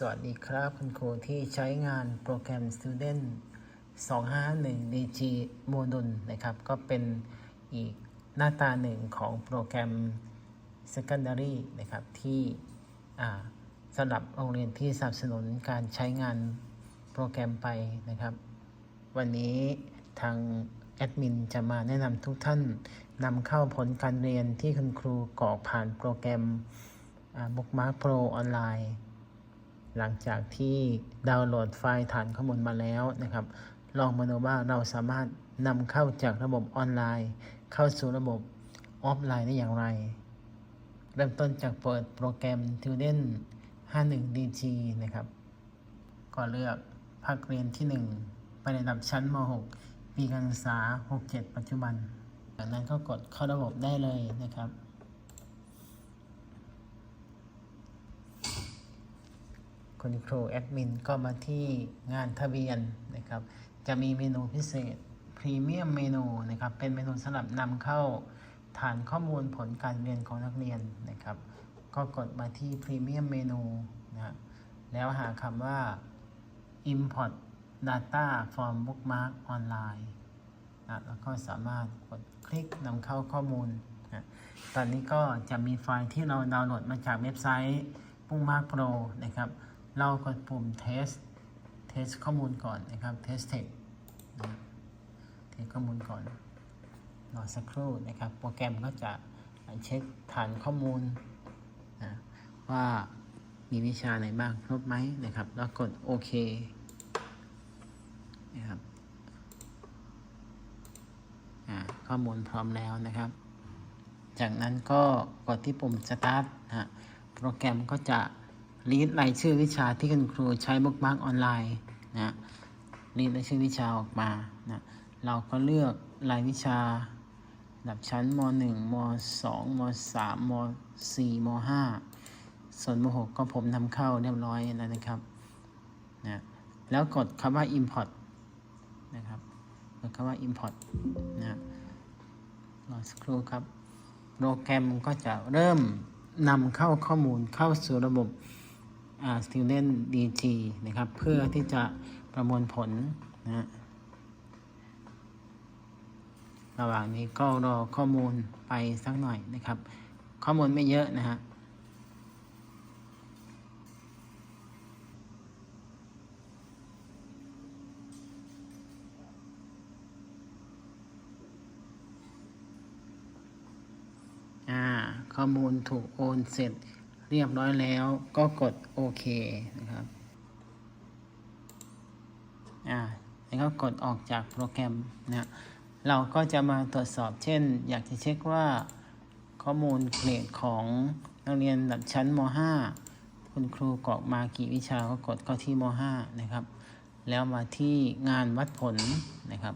สวัสดีครับคุณครูที่ใช้งานโปรแกรม Student 251 DG Modul นะครับ ก็เป็นอีกหน้าตาหนึ่งของโปรแกรม Secondary นะครับ ที่สำหรับโรงเรียนที่สนับสนุนการใช้งานโปรแกรมไปนะครับ วันนี้ทางแอดมินจะมาแนะนำทุกท่านนำเข้าผลการเรียนที่คุณครูกรอกผ่านโปรแกรม Bookmark Pro ออนไลน์ หลังจากที่ดาวน์โหลดไฟล์ฐานข้อมูลมาแล้วนะครับ ลองมาดูว่าเราสามารถนำเข้าจากระบบออนไลน์ เข้าสู่ระบบออฟไลน์ได้อย่างไร เริ่มต้นจากเปิดโปรแกรม Tudent 51 DG นะครับ ก็เลือกภาคเรียนที่ 1 ไประดับชั้นม .6 ปีการศึกษา 67 ปัจจุบัน จากนั้นก็กดเข้าระบบได้เลยนะครับ คุณครูแอดมินก็มาที่งานทะเบียนนะครับ จะมีเมนูพิเศษพรีเมียมเมนูนะครับ เป็นเมนูสำหรับนำเข้าฐานข้อมูลผลการเรียนของนักเรียนนะครับ ก็กดมาที่พรีเมียมเมนูนะแล้วหาคำว่า import data from bookmark online นะแล้วก็สามารถกดคลิกนำเข้าข้อมูลนะตอนนี้ก็จะมีไฟล์ที่เราดาวน์โหลดมาจากเว็บไซต์ bookmark pro นะครับ เรากดปุ่ม test test ข้อมูลก่อนนะครับ test text นะเทสข้อมูลก่อนรอสักครู่นะครับ โปรแกรมก็จะเช็คฐานข้อมูลนะว่ามีวิชาไหนบ้างครบไหมนะครับ แล้วกดโอเคนะครับข้อมูลพร้อมแล้วนะครับ จากนั้นก็กดที่ปุ่ม start นะฮะโปรแกรมก็จะ รีดรายชื่อวิชาที่คุณครูใช้บุ๊กมาร์กออนไลน์นะรีดรายชื่อวิชาออกมานะเราก็เลือกรายวิชาระดับชั้นม .1 ม .2 ม .3 ม .4 ม .5 ส่วนม .6 ก็ผมทำเข้าเรียบร้อยแล้วนะครับนะแล้วกดคำว่า import นะครับกดคำว่า import นะรอสักครู่ครับ โปรแกรมก็จะเริ่มนำเข้าข้อมูลเข้าสู่ระบบ student DG นะครับ เพื่อที่จะประมวลผลนะฮะระหว่างนี้ก็รอข้อมูลไปสักหน่อยนะครับ ข้อมูลไม่เยอะนะฮะข้อมูลถูกโอนเสร็จ เรียบร้อยแล้วก็กดโอเคนะครับ อ่าแล้วก็กดออกจากโปรแกรมนะเราก็จะมาตรวจสอบเช่น อยากจะเช็คว่าข้อมูลเกรดของนักเรียนระดับชั้นม .5 คุณครูกรอกมากี่วิชาก็กดเข้าที่ม .5 นะครับ แล้วมาที่งานวัดผลนะครับ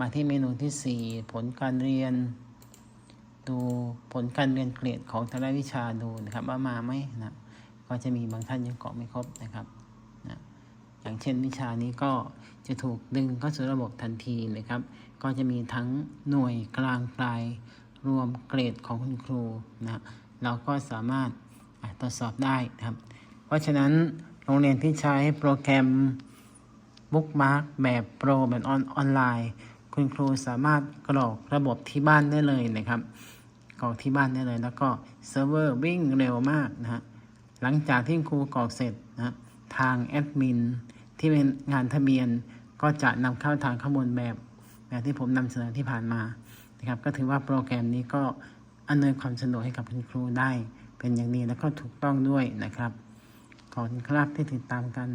มาที่เมนูที่ 4 ผลการเรียน ดูผลการเรียนเกรดของแต่ละวิชาดูนะครับ ว่ามาไหมนะก็จะมีบางท่านยังเกาะไม่ครบนะครับนะอย่างเช่นวิชานี้ก็จะถูกดึงเข้าสู่ระบบทันทีนะครับ ก็จะมีทั้งหน่วยกลางปลายรวมเกรดของคุณครูนะเราก็สามารถตรวจสอบได้นะครับ เพราะฉะนั้นโรงเรียนที่ใช้โปรแกรมบุ๊กมาร์กแบบโปรแบบออนออนไลน์ คุณครูสามารถกรอกระบบที่บ้านได้เลยนะครับ กรอกที่บ้านได้เลย แล้วก็เซิร์ฟเวอร์วิ่งเร็วมากนะฮะหลังจากที่ครูกรอกเสร็จนะทางแอดมินที่เป็นงานทะเบียนก็จะนำเข้าทางข้อมูลแบบ แบบที่ผมนำเสนอที่ผ่านมานะครับก็ถือว่าโปรแกรมนี้ก็อำนวยความสะดวกให้กับคุณครูได้ เป็นอย่างดีแล้วก็ถูกต้องด้วยนะครับขอบคุณครับที่ติดตามกัน